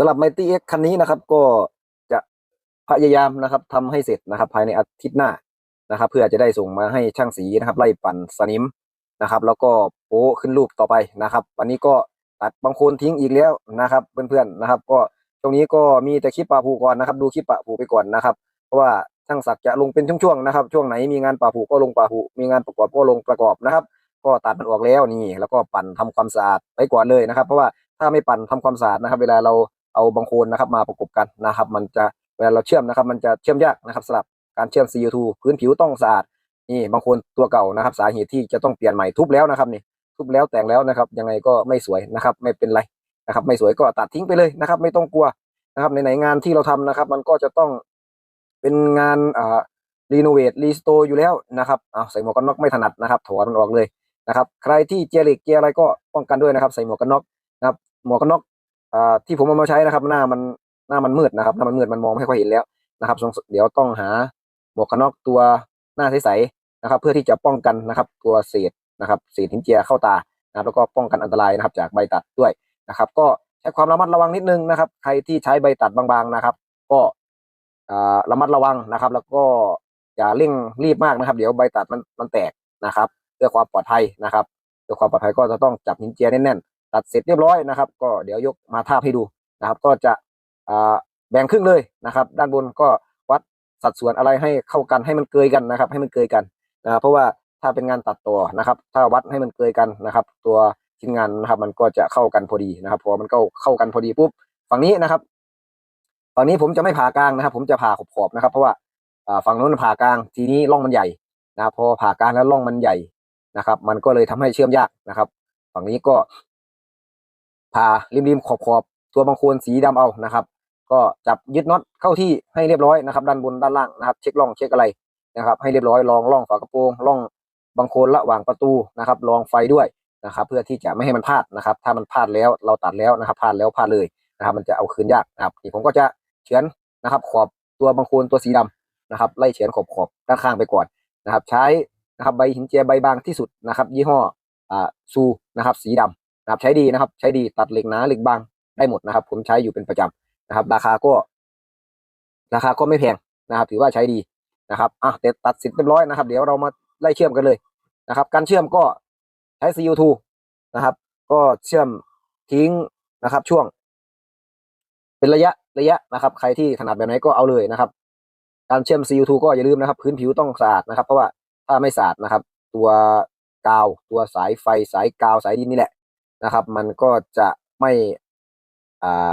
สำหรับ Mighty X คันนี้นะครับ ก็จะพยายามนะครับทำให้เสร็จนะครับ ภายในอาทิตย์หน้านะครับ เพื่อจะได้ส่งมาให้ช่างสีนะครับ ไล่ปั่นสนิมนะครับ แล้วก็โป้ขึ้นรูปต่อไปนะครับ วันนี้ก็ตัดบางโคนทิ้งอีกแล้วนะครับ เพื่อนๆนะครับ ก็ตรงนี้ก็มีแต่คลิปป่าผูก่อนนะครับ ดูคลิปป่าผูไปก่อนนะครับ เพราะว่าช่างศักจะลงเป็นช่วงๆนะครับ ช่วงไหนมีงานป่าผูก็ลงป่าผูมีงานประกอบก็ลงประกอบนะครับ ก็ตัดมันออกแล้วนี่ แล้วก็ปั่นทำความสะอาดไปก่อนเลยนะครับ เพราะว่าถ้าไม่ปั่นทำความสะอาดนะครับ เวลาเรา เอาบางโคนนะครับมาประกบกันนะครับ มันจะเวลาเราเชื่อมนะครับ มันจะเชื่อมยากนะครับสำหรับการเชื่อม CO2 พื้นผิวต้องสะอาดนี่บางโคนตัวเก่านะครับ สาเหตุที่จะต้องเปลี่ยนใหม่ทุบแล้วนะครับนี่ทุบแล้วแต่งแล้วนะครับ ยังไงก็ไม่สวยนะครับ ไม่เป็นไรนะครับ ไม่สวยก็ตัดทิ้งไปเลยนะครับ ไม่ต้องกลัวนะครับในไหนงานที่เราทำนะครับ มันก็จะต้องเป็นงานอ่ารีโนเวทรีสโตอยู่แล้วนะครับเอาใส่หมวกกันน็อกไม่ถนัดนะครับถอดมันออกเลยนะครับ ใครที่เจร์เหล็กเจยร์อะไรก็ป้องกันด้วยนะครับ ใส่หมวกกันน็อกนะครับหมวกกันน็อก อ่าที่ผมเอามาใช้นะครับ หน้ามันหน้ามันมืดนะครับหน้ามันมืดมันมองไม่ค่อยเห็นแล้วนะครับ เดี๋ยวต้องหาหมวกกันน็อกตัวหน้าใสๆนะครับ เพื่อที่จะป้องกันนะครับ ตัวเศษนะครับเศษหินเจียเข้าตานะครับแล้วก็ป้องกันอันตรายนะครับ จากใบตัดด้วยนะครับ ก็ใช้ความระมัดระวังนิดนึงนะครับ ใครที่ใช้ใบตัดบางๆนะครับ ก็ระมัดระวังนะครับ แล้วก็อย่าเร่งรีบมากนะครับ เดี๋ยวใบตัดมันมันแตกนะครับเพื่อความปลอดภัยนะครับเพื่อความปลอดภัยก็จะต้องจับหินเจียแน่น ตัดเสร็จเรียบร้อยนะครับ ก็เดี๋ยวยกมาทาบให้ดูนะครับ ก็จะแบ่งครึ่งเลยนะครับ ด้านบนก็วัดสัดส่วนอะไรให้เข้ากันให้มันเกยกันนะครับ ให้มันเกยกันนะครับเพราะว่าถ้าเป็นงานตัดต่อนะครับ ถ้าวัดให้มันเกยกันนะครับ ตัวชิ้นงานนะครับมันก็จะเข้ากันพอดีนะครับ พอมันเข้าเข้ากันพอดีปุ๊บฝั่งนี้นะครับฝั่งนี้ผมจะไม่ผ่ากลางนะครับ ผมจะผ่าขอบๆนะครับ เพราะว่าฝั่งนู้นผ่ากลางทีนี้ร่องมันใหญ่นะพอผ่ากลางแล้วร่องมันใหญ่นะครับ มันก็เลยทำให้เชื่อมยากนะครับ ฝั่งนี้ก็ ผ่าริมๆขอบๆตัวบางโคนสีดำเอานะครับ ก็จับยึดน็อตเข้าที่ให้เรียบร้อยนะครับ ด้านบนด้านล่างนะครับ เช็คร่องเช็คอะไรนะครับ ให้เรียบร้อยลองร่องฝากระโปรงร่องบางโคนระหว่างประตูนะครับลองไฟด้วยนะครับ เพื่อที่จะไม่ให้มันพลาดนะครับ ถ้ามันพลาดแล้วเราตัดแล้วนะครับพลาดแล้วพลาดเลยนะครับ มันจะเอาคืนยากนะครับนี่ผมก็จะเฉือนนะครับ ขอบตัวบางโคนตัวสีดำนะครับไล่เฉือนขอบขอบด้านข้างไปก่อนนะครับ ใช้นะครับใบหินเจียใบบางที่สุดนะครับ ยี่ห้ออ่าซูนะครับ สีดำ นะครับใช้ดีนะครับ ใช้ดีตัดเหล็กหนาเหล็กบางได้หมดนะครับ ผมใช้อยู่เป็นประจำนะครับ ราคาก็ ราคาก็ไม่แพงนะครับ ถือว่าใช้ดีนะครับอะเสร็จตัดสร็จเรียบร้อยนะครับ เดี๋ยวเรามาไล่เชื่อมกันเลยนะครับ การเชื่อมก็ใช้ CU2 นะครับ ก็เชื่อมทิ้งนะครับ ช่วง เป็นระยะระยะนะครับ ใครที่ถนัดแบบไหนก็เอาเลยนะครับ การเชื่อม CO2 ก็อย่าลืมนะครับ พื้นผิวต้องสะอาดนะครับ เพราะว่าถ้าไม่สะอาดนะครับ ตัวกาว ตัวสายไฟสายกาวสายดินนี่แหละ นะครับ มันก็จะไม่อ่า